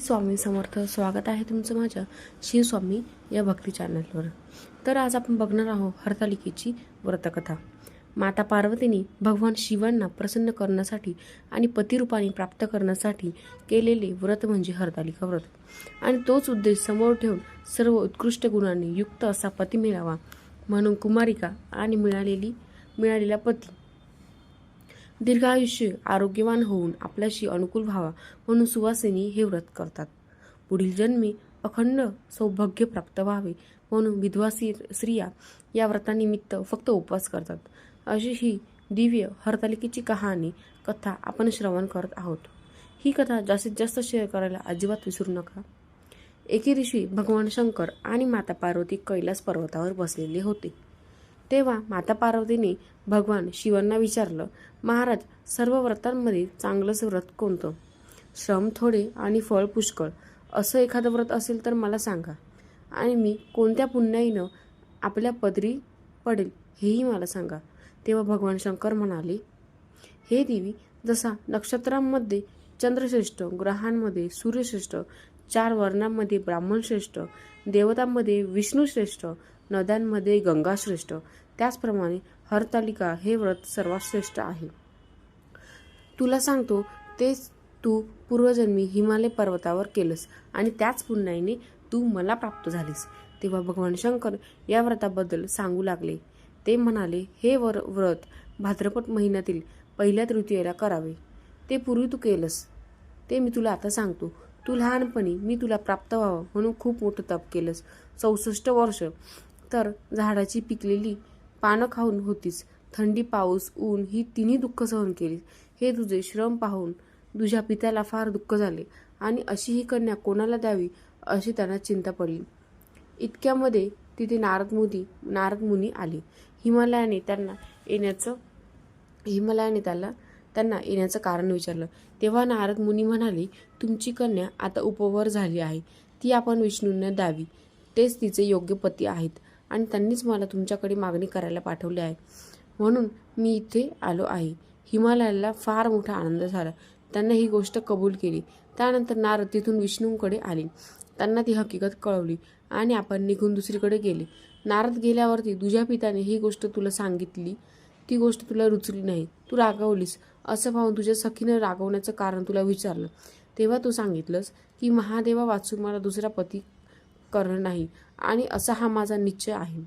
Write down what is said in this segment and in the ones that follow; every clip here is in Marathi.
श्री स्वामी समर्थ स्वागत आहे तुमचं माझ्या शिवस्वामी या भक्ती चॅनलवर. तर आज आपण बघणार आहोत हरतालिकेची व्रतकथा. माता पार्वतीने भगवान शिवांना प्रसन्न करण्यासाठी आणि पतिरूपाने प्राप्त करण्यासाठी केलेले व्रत म्हणजे हरतालिका व्रत. आणि तोच उद्देश समोर ठेवून सर्व उत्कृष्ट गुणांनी युक्त असा पती मिळावा म्हणून कुमारिका आणि मिळालेली मिळालेला पती दीर्घायुष्य आरोग्यवान होऊन आपल्याशी अनुकूल व्हावा म्हणून सुवासिनी हे व्रत करतात. पुढील जन्मी अखंड सौभाग्य प्राप्त व्हावे म्हणून विधवा स्त्रिया या व्रतानिमित्त फक्त उपवास करतात. अशी ही दिव्य हरतालिकेची कहाणी कथा आपण श्रवण करत आहोत. ही कथा जास्तीत जास्त शेअर करायला अजिबात विसरू नका. एके दिवशी भगवान शंकर आणि माता पार्वती कैलास पर्वतावर बसलेले होते. तेव्हा माता पार्वतीने भगवान शिवांना विचारलं महाराज सर्व व्रतांमध्ये चांगलंच व्रत कोणतं? श्रम थोडे आणि फळ पुष्कळ. असं एखादं व्रत असेल तर मला सांगा. आणि मी कोणत्या पुण्याईनं आपल्या पदरी पडेल हेही मला सांगा. तेव्हा भगवान शंकर म्हणाले हे देवी जसा नक्षत्रांमध्ये चंद्रश्रेष्ठ ग्रहांमध्ये सूर्यश्रेष्ठ चार वर्णांमध्ये ब्राह्मणश्रेष्ठ देवतांमध्ये विष्णूश्रेष्ठ नद्यांमध्ये गंगाश्रेष्ठ त्याचप्रमाणे हरतालिका हे व्रत सर्वात श्रेष्ठ आहे. तुला सांगतो तेच तू पूर्वजन्मी हिमालय पर्वतावर केलंस आणि त्याच पुण्याईने तू मला प्राप्त झालीस. तेव्हा भगवान शंकर या व्रताबद्दल सांगू लागले. ते म्हणाले हे वर व्रत भाद्रपद महिन्यातील पहिल्या तृतीयेला करावे. ते पूर्वी तू केलंस. ते मी तुला आता सांगतो. तू लहानपणी मी तुला प्राप्त व्हावं म्हणून खूप मोठं तप केलंस. चौसष्ट वर्ष तर झाडाची पिकलेली पानं खाऊन होतीस. थंडी पाऊस ऊन ही तिन्ही दुःख सहन केलीस. हे तुझे श्रम पाहून तुझ्या पित्याला फार दुःख झाले आणि अशी ही कन्या कोणाला द्यावी अशी त्यांना चिंता पडली. इतक्यामध्ये तिथे नारद मुनी नारद मुनी आले. हिमालयाने त्यांना येण्याचं हिमालयाने त्याला त्यांना येण्याचं कारण विचारलं. तेव्हा नारद मुनी म्हणाले तुमची कन्या आता उपवर झाली आहे. ती आपण विष्णूंना द्यावी. तेच तिचे योग्य पती आहेत. आणि त्यांनीच मला तुमच्याकडे मागणी करायला पाठवली आहे. म्हणून मी इथे आलो आहे. हिमालयाला फार मोठा आनंद झाला. त्यांना ही गोष्ट कबूल केली. त्यानंतर नारद तिथून विष्णूंकडे आली. त्यांना ती हकीकत कळवली आणि आपण निघून दुसरीकडे गेले. नारद गेल्यावरती तुझ्या पित्याने ही गोष्ट तुला सांगितली. ती गोष्ट तुला रुचली नाही. तू रागवलीस. असं पाहून तुझ्या सखीनं रागवण्याचं कारण तुला विचारलं. तेव्हा तू सांगितलंस की महादेवा वाचून मला दुसरा पती करणं नाही. आणि असा हा माझा निश्चय आहे.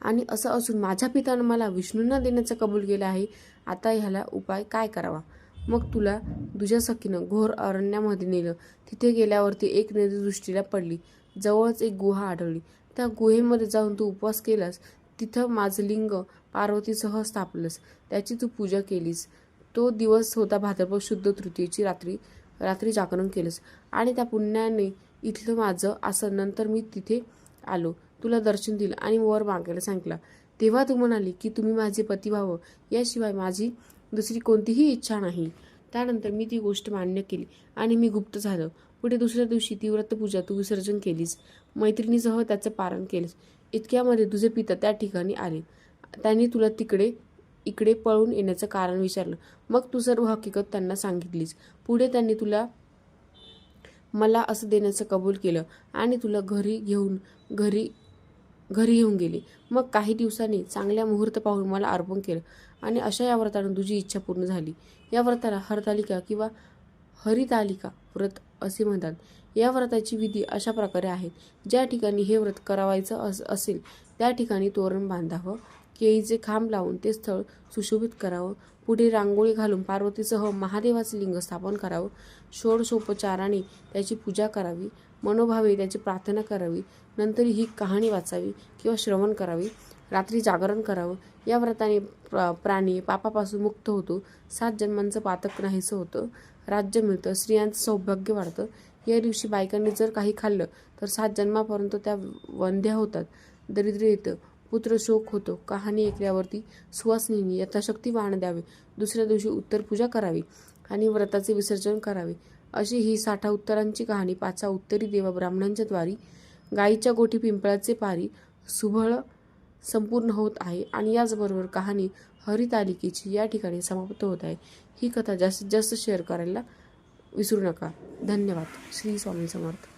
आणि असं असून माझ्या पित्यानं मला विष्णूंना देण्याचं कबूल केलं आहे आता ह्याला उपाय काय करावा? मग तुला तुझ्या सखीनं घोर अरण्यामध्ये नेलं. तिथे गेल्यावरती एक नदी दृष्टीला पडली. जवळच एक गुहा आढळली. त्या गुहेमध्ये जाऊन तू उपवास केलास. तिथं माझं लिंग पार्वतीसह स्थापलंस. त्याची तू पूजा केलीस. तो दिवस होता भाद्रपद शुद्ध तृतीयेची रात्री रात्री जागरण केलंस. आणि त्या पुण्याने इथलं माझं असं नंतर मी तिथे आलो. तुला दर्शन दिलं आणि वर मागायला सांगितलं. तेव्हा तू म्हणाली की तुम्ही माझे पती व्हावं. याशिवाय माझी दुसरी कोणतीही इच्छा नाही. त्यानंतर मी ती गोष्ट मान्य केली आणि मी गुप्त झालं. पुढे दुसऱ्या दिवशी ती व्रतपूजा तू विसर्जन केलीस. मैत्रिणीसह त्याचं पारण केलंस. इतक्यामध्ये तुझे पिता त्या ठिकाणी आले. त्यांनी तुला तिकडे इकडे पळून येण्याचं कारण विचारलं. मग तू सर्व हकीकत त्यांना सांगितलीस. पुढे त्यांनी तुला मला असं देण्याचं कबूल केलं आणि तुला घरी घेऊन घरी घरी येऊन गेले. मग काही दिवसांनी चांगल्या मुहूर्त पाहून मला अर्पण केलं आणि अशा या व्रतानं तुझी इच्छा पूर्ण झाली. या व्रताला हरतालिका किंवा हरितालिका व्रत असे म्हणतात. या व्रताची विधी अशा प्रकारे आहेत. ज्या ठिकाणी हे व्रत करावायचं अस असेल त्या ठिकाणी तोरण बांधावं. केळीचे खांब लावून ते स्थळ सुशोभित करावं. पुढे रांगोळी घालून पार्वतीसह महादेवाचे लिंग स्थापन करावं. षोडशोपचाराने त्याची पूजा करावी. मनोभावे त्याची प्रार्थना करावी. नंतर ही कहाणी वाचावी किंवा श्रवण करावी. रात्री जागरण करावं. या व्रताने प्र प्राणी पापापासून मुक्त होतो. सात जन्मांचं पातक नाहीसं होतं. राज्य मिळतं. स्त्रियांचं सौभाग्य वाढतं. या दिवशी बायकांनी जर काही खाल्लं तर सात जन्मापर्यंत त्या वंध्या होतात. दरिद्र येतं. पुत्र शोक होतो. कहाणी ऐकल्यावरती सुवासिनींनी यथाशक्ती वाहन द्यावे. दुसऱ्या दिवशी उत्तर पूजा करावी आणि व्रताचे विसर्जन करावे. अशी ही साठा उत्तरांची कहाणी पाचा उत्तरी देवा ब्राह्मणांच्या द्वारी गायीच्या गोठी पिंपळाचे पारी सुभळ संपूर्ण होत आहे आणि याचबरोबर कहाणी हरितालिकेची या ठिकाणी समाप्त होत आहे. ही कथा जास्तीत जास्त शेअर करायला विसरू नका. धन्यवाद. श्री स्वामी समर्थ.